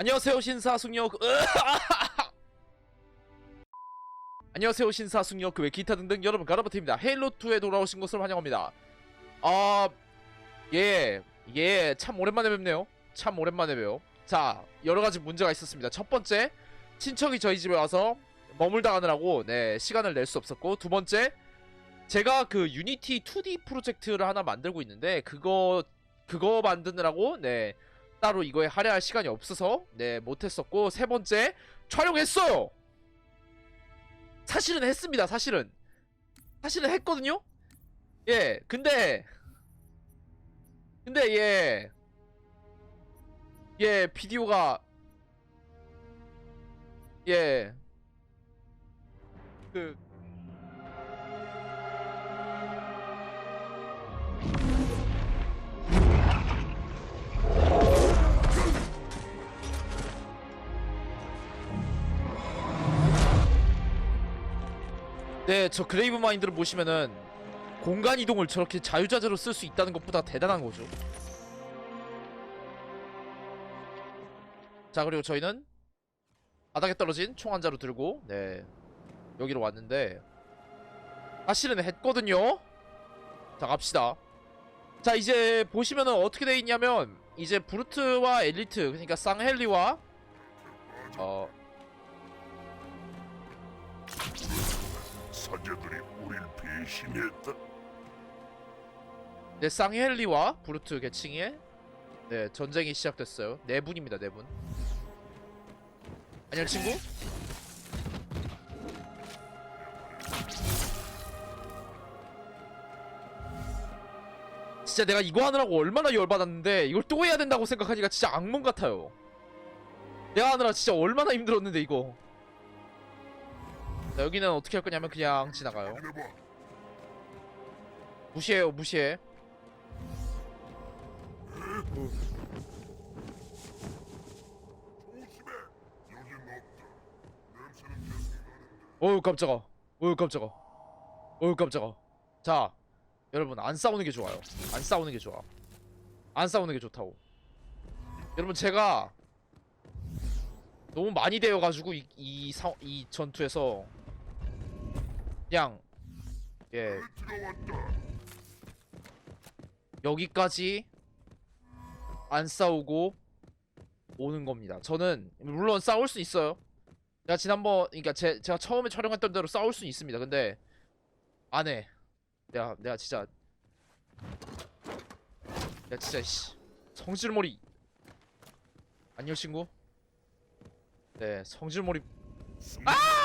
안녕하세요 신사 숙녀. 그... 안녕하세요 신사 숙녀. 그외 기타 등등 여러분 가라바트입니다. 헤일로2에 돌아오신 것을 환영합니다. 아... 예... 예... 참 오랜만에 뵙네요. 참 오랜만에 봬요. 자 여러가지 문제가 있었습니다. 첫 번째 친척이 저희 집에 와서 머물다 가느라고 네 시간을 낼 수 없었고 두 번째 제가 그 유니티 2D 프로젝트를 하나 만들고 있는데 그거 그거 만드느라고 네 따로 이거에 할애할 시간이 없어서 네 못했었고 세 번째 촬영했어요. 사실은 했습니다. 사실은 사실은 했거든요. 예 근데 근데 예. 예 비디오가 예. 그 네, 저 그레이브 마인드를 보시면은 공간 이동을 저렇게 자유자재로 쓸 수 있다는 것보다 대단한 거죠. 자, 그리고 저희는 바닥에 떨어진 총 한 자루 들고 네 여기로 왔는데 사실은 했거든요. 자, 갑시다. 자, 이제 보시면은 어떻게 돼 있냐면 이제 브루트와 엘리트 그러니까 쌍헬리와 어 사제들이 우릴 배신했다. 네, 쌍헬리와 브루트 계층의 네 전쟁이 시작됐어요. 네 분입니다, 네 분. 안녕 친구. 진짜 내가 이거 하느라고 얼마나 열받았는데 이걸 또 해야 된다고 생각하니까 진짜 악몽 같아요. 내가 하느라 진짜 얼마나 힘들었는데 이거. 자, 여기는 어떻게 할 거냐면 그냥 지나가요. 무시해요, 무시해. 어우 깜짝아. 어우 깜짝아. 어우 깜짝아. 자 여러분 안 싸우는 게 좋아요. 안 싸우는 게 좋아. 안 싸우는 게 좋다고. 여러분 제가 너무 많이 되어가지고 이, 이, 사, 이 전투에서 그냥 예. 여기까지 안 싸우고 오는 겁니다. 저는 물론 싸울 수 있어요. 제가 지난번 그러니까 제, 제가 처음에 촬영했던 대로 싸울 수 있습니다. 근데 안 해. 내가 내가 진짜 내가 진짜 씨 성질머리 안녕 친구. 네 성질머리 아!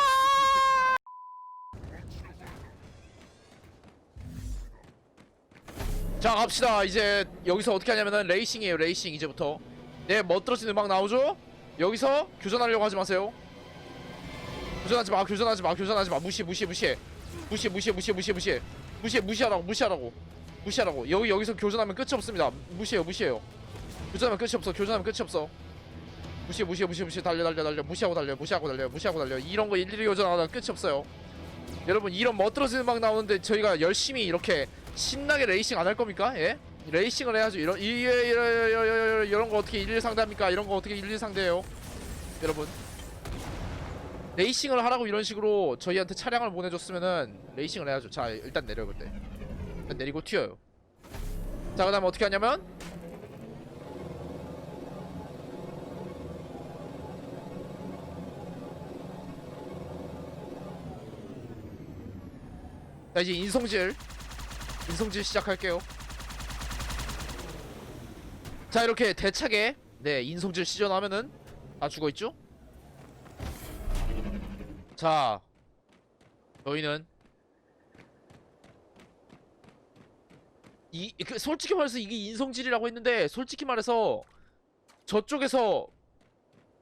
자 갑시다. 이제 여기서 어떻게 하냐면은 레이싱이에요 레이싱 이제부터. 네 멋들어진 음악 나오죠? 여기서 교전하려고 하지 마세요. 교전하지 마 교전하지 마 교전하지 마. 무시 무시 무시해. 무시 무시 무시 무시 무시 무시 무시하라고 무시하라고. 무시하라고. 여기 여기서 교전하면 끝이 없습니다. 무시해요 무시해요. 교전하면 끝이 없어 교전하면 끝이 없어. 무시 무시 무시 무시 달려 달려 달려. 무시하고 달려 무시하고 달려 무시하고 달려. 이런 거 일일이 교전하다 끝이 없어요. 여러분 이런 멋들어진 음악 나오는데 저희가 열심히 이렇게 신나게 레이싱 안 할 겁니까? 예? 레이싱을 해야죠. 이런 이, 이, 이, 이, 이, 이, 이런 거 어떻게 일일 상대합니까? 이런 거 어떻게 일일 상대해요? 여러분 레이싱을 하라고 이런 식으로 저희한테 차량을 보내줬으면은 레이싱을 해야죠. 자 일단 내려요 그때 일단 내리고 튀어요. 자 그다음 에 어떻게 하냐면 자 이제 인성질 인성질 시작할게요. 자 이렇게 대차게 네 인성질 시전하면은 다 죽어있죠? 자 저희는 이 그, 솔직히 말해서 이게 인성질이라고 했는데 솔직히 말해서 저쪽에서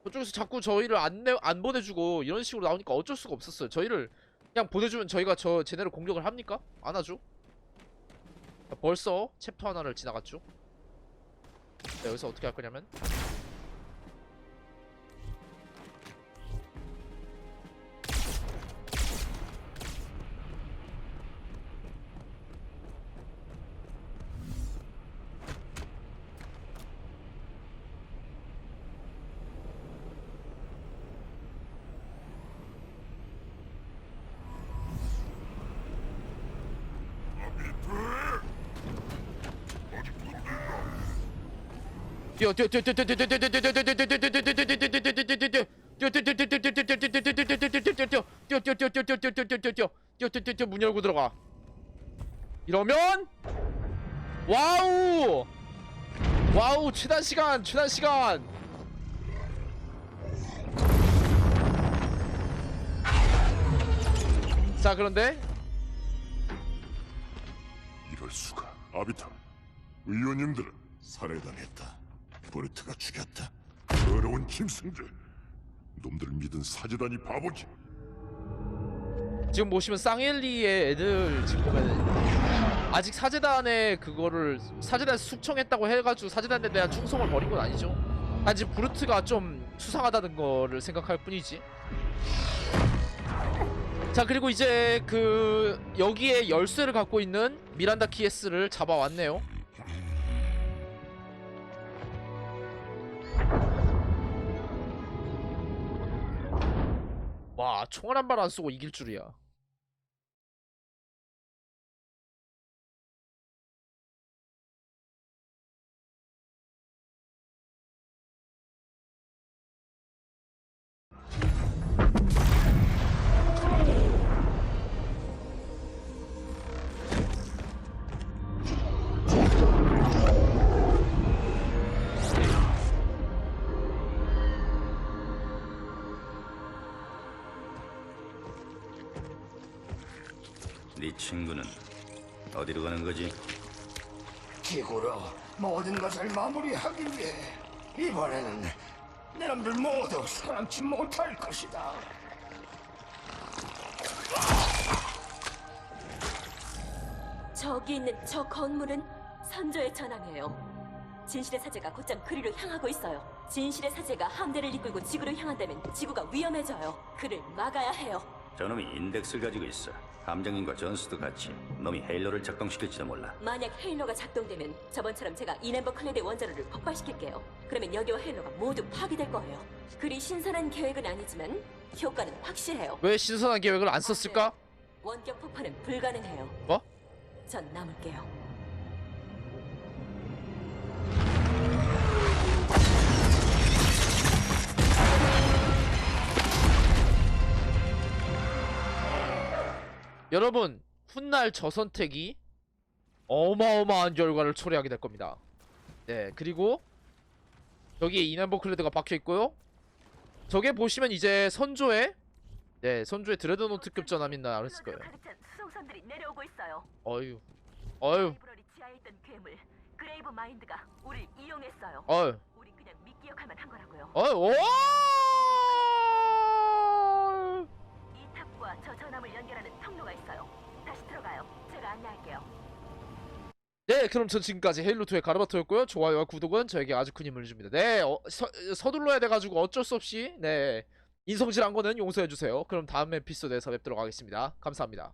저쪽에서 자꾸 저희를 안, 내, 안 보내주고 이런 식으로 나오니까 어쩔 수가 없었어요 저희를 그냥 보내주면 저희가 저 쟤네를 공격을 합니까? 안 하죠 자, 벌써 챕터 하나를 지나갔죠? 자, 여기서 어떻게 할 거냐면 뛰어 뛰어 뛰어 뛰어 뛰어 뛰어 뛰어 뛰어 뛰어 뛰어 뛰어 뛰어 뛰어 뛰어 문 열고 들어가 이러면 와우 와우 최단 시간 최단 시간 자 그런데 이럴 수가. 아비타. 의원님들은 살해당했다. 보르트가 죽였다. 더러운 짐승들. 놈들 믿은 사제단이 바보지. 지금 보시면 쌍엘리의 애들 지금 보면 아직 사제단에 그거를 사제단 숙청했다고 해가지고 사제단에 대한 충성을 버린 건 아니죠. 아직 브루트가 좀 수상하다는 거를 생각할 뿐이지. 자 그리고 이제 그 여기에 열쇠를 갖고 있는 미란다 키에스를 잡아왔네요. 와 총알 한 발 안 쏘고 이길 줄이야. 네 친구는 어디로 가는 거지? 지구로 모든 것을 마무리하기 위해 이번에는 내 놈들 모두 살아남지 못할 것이다. 저기 있는 저 건물은 선조의 전함이에요. 진실의 사제가 곧장 그리로 향하고 있어요. 진실의 사제가 함대를 이끌고 지구로 향한다면 지구가 위험해져요. 그를 막아야 해요. 저놈이 인덱스를 가지고 있어. 함장님과 전수도 같이 놈이 헤일로를 작동시킬지도 몰라. 만약 헤일로가 작동되면 저번처럼 제가 이nem버 클레드의 원자로를 폭발시킬게요. 그러면 여기와 헤일로가 모두 파괴될 거예요. 그리 신선한 계획은 아니지만 효과는 확실해요. 왜 신선한 계획을 안 썼을까? 원격 폭발은 불가능해요. 뭐? 전 남을게요. 여러분 훗날 저 선택이 어마어마한 결과를 초래하게 될 겁니다. 네 그리고 여기에 이남버 클레드가 박혀 있고요. 저게 보시면 이제 선조의 네 선조의 드레드노트급 전함인 나 알았을 거예요. 수송선들이 내려오고 있어요. 지하에 있던 괴물 그레이브 마인드가 우릴 이용했어요. 어유 우리 그냥 믿기 역할만 한 거라고요. 오 저 전함을 연결하는 통로가 있어요. 네, 그럼 전 지금까지 헤일로2의 가르바토였고요. 좋아요와 구독은 저에게 아주 큰 힘을 줍니다. 네, 어, 서, 서둘러야 돼가지고 어쩔 수 없이 네 인성질한 거는 용서해주세요. 그럼 다음 에피소드에서 뵙도록 하겠습니다. 감사합니다.